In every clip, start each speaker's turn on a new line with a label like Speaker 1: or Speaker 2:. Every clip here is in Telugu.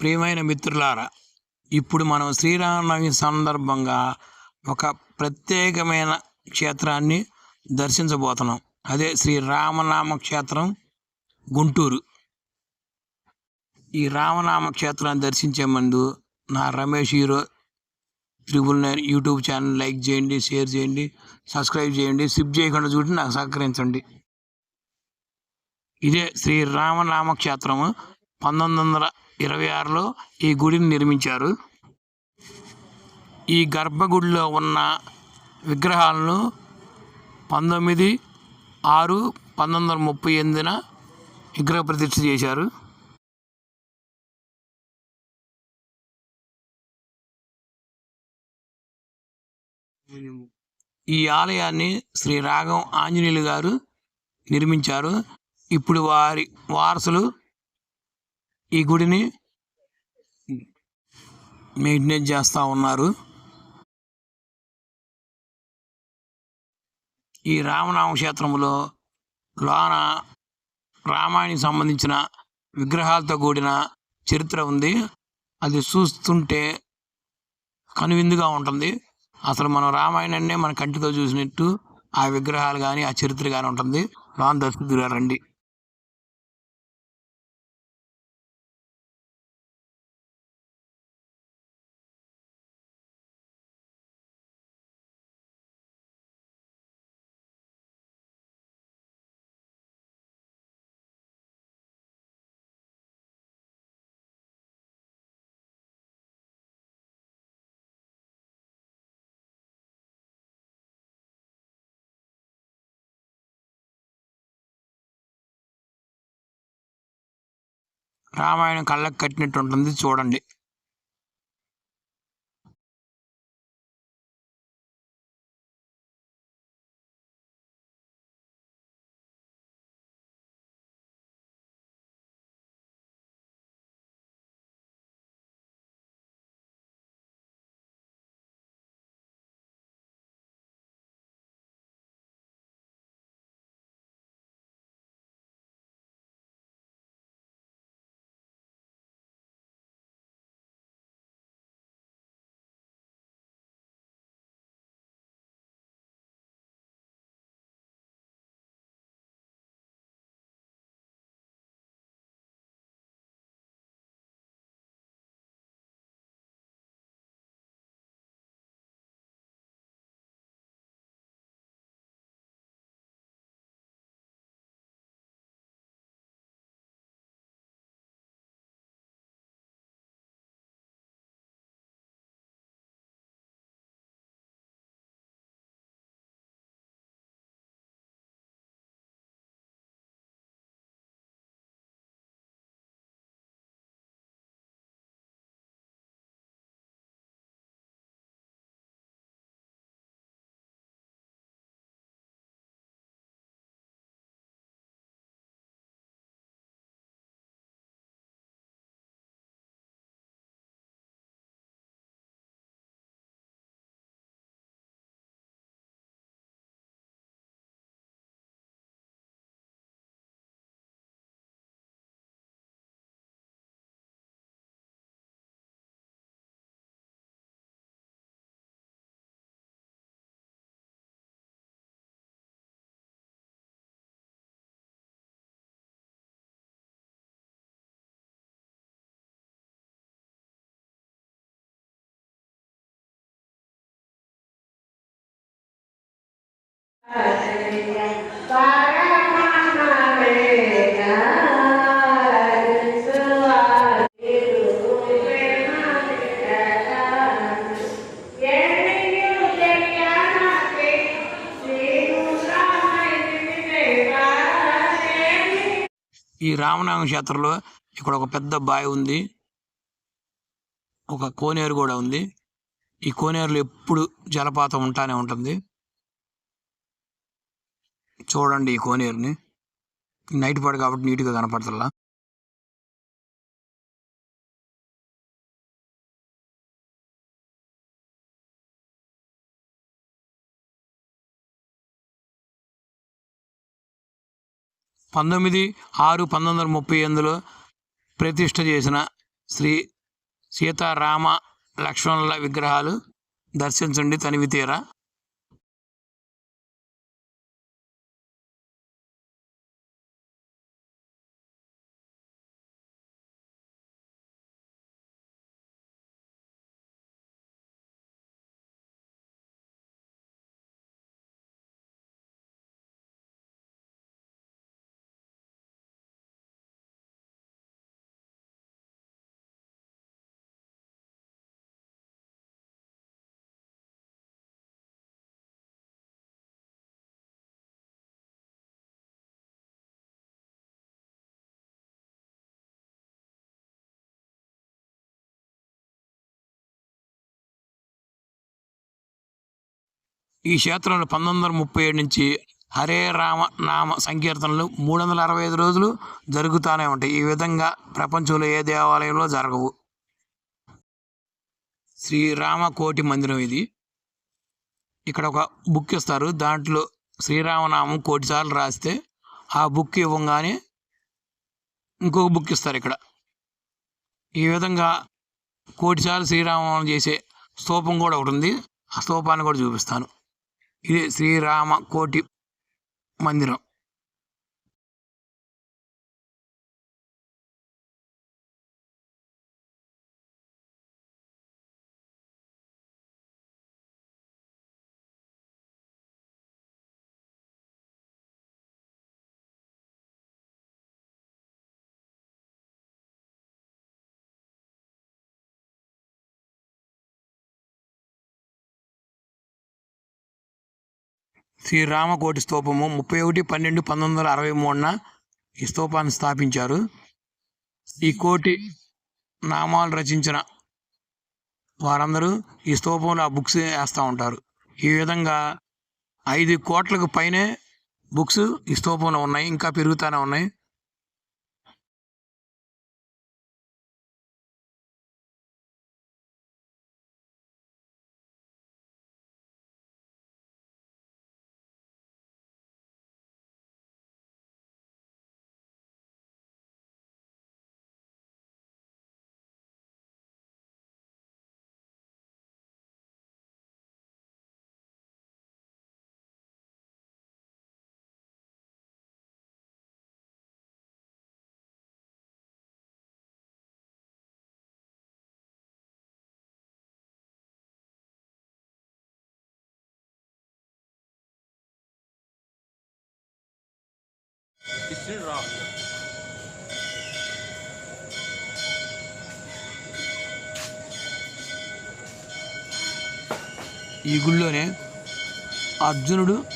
Speaker 1: ప్రియమైన మిత్రులారా ఇప్పుడు మనం శ్రీరామనవమి సందర్భంగా ఒక ప్రత్యేకమైన క్షేత్రాన్ని దర్శించబోతున్నాం. అదే శ్రీ రామనామ క్షేత్రం గుంటూరు. ఈ రామనామ క్షేత్రాన్ని దర్శించే ముందు నా Ramesh hero triple nine YouTube channel like చేయండి షేర్ చేయండి సబ్స్క్రైబ్ చేయండి సిప్ చేయకుండా చూడండి నాకు సహకరించండి. ఇదే శ్రీ రామనామ క్షేత్రము పంతొమ్మిది వందల ఇరవై ఆరులో ఈ గుడిని నిర్మించారు. ఈ గర్భగుడిలో ఉన్న విగ్రహాలను పంతొమ్మిది ఆరు పంతొమ్మిది వందల ముప్పై ఎనిమిదిన విగ్రహ ప్రతిష్ఠ చేశారు. ఈ ఆలయాన్ని శ్రీ రాఘవం ఆంజనేయులు గారు నిర్మించారు. ఇప్పుడు వారి వారసులు ఈ గుడిని మెయింటెనెన్స్ చేస్తూ ఉన్నారు. ఈ రామనామ క్షేత్రంలో లోన రామాయణకి సంబంధించిన విగ్రహాలతో కూడిన చరిత్ర ఉంది. అది చూస్తుంటే కనువిందుగా ఉంటుంది. అసలు మనం రామాయణాన్నే మన కంటితో చూసినట్టు ఆ విగ్రహాలు కానీ ఆ చరిత్ర కానీ ఉంటుంది. లోన దర్శిద్దురా రండి. రామాయణం కళ్ళకు కట్టినట్టు ఉంటుంది. చూడండి. ఈ రామనామ క్షేత్రంలో ఇక్కడ ఒక పెద్ద బావి ఉంది. ఒక కోనేరు కూడా ఉంది. ఈ కోనేరులో ఎప్పుడు జలపాతం ఉంటానే ఉంటుంది. చూడండి ఈ కోనేరుని. నైట్ పాడు కాబట్టి నీట్గా కనపడతల్లా పంతొమ్మిది ఆరు పంతొమ్మిది వందల ముప్పై ఎనిమిదిలో ప్రతిష్ట చేసిన శ్రీ సీతారామ లక్ష్మణుల విగ్రహాలు దర్శించండి తనివి తీరా. ఈ క్షేత్రంలో పంతొమ్మిది వందల ముప్పై ఏడు నుంచి హరే రామ నామ సంకీర్తనలు మూడు వందల అరవై ఐదు రోజులు జరుగుతూనే ఉంటాయి. ఈ విధంగా ప్రపంచంలో ఏ దేవాలయంలో జరగవు. శ్రీరామ కోటి మందిరం ఇది. ఇక్కడ ఒక బుక్ ఇస్తారు. దాంట్లో శ్రీరామనామం కోటిసార్లు రాస్తే ఆ బుక్ ఇవ్వగానే ఇంకొక బుక్ ఇస్తారు ఇక్కడ. ఈ విధంగా కోటిసార్లు శ్రీరామనామం చేసే స్తూపం కూడా ఒకటి ఉంది. ఆ స్తూపాన్ని కూడా చూపిస్తాను. ఇది శ్రీరామ కోటి మందిరం శ్రీరామకోటి స్తూపము ముప్పై ఒకటి పన్నెండు పంతొమ్మిది వందల అరవై మూడున ఈ స్తూపాన్ని స్థాపించారు. ఈ కోటి నామాలు రచించిన వారందరూ ఈ స్తూపంలో ఆ బుక్స్ వేస్తూ ఉంటారు. ఈ విధంగా ఐదు కోట్లకు పైనే బుక్స్ ఈ స్తూపంలో ఉన్నాయి ఇంకా పెరుగుతూనే ఉన్నాయి.
Speaker 2: History rock.
Speaker 1: ఈ గుళ్ళోనే అర్జునుడు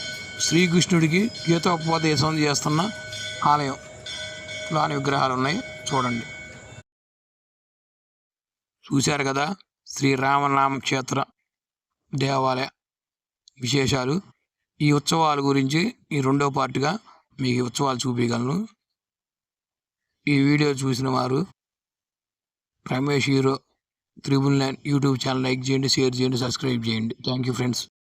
Speaker 1: శ్రీకృష్ణుడికి గీతోపదేశం చేస్తున్న ఆలయం. లాని విగ్రహాలు ఉన్నాయి చూడండి. చూశారు కదా? శ్రీరామనామ క్షేత్ర దేవాలయ విశేషాలు. ఈ ఉత్సవాల గురించి ఈ రెండో పార్ట్గా మీకు ఉత్సవాలు చూపించగలను. ఈ వీడియో చూసిన వారు Ramesh hero triple nine YouTube channel like చేయండి షేర్ చేయండి సబ్స్క్రైబ్ చేయండి. Thank you friends.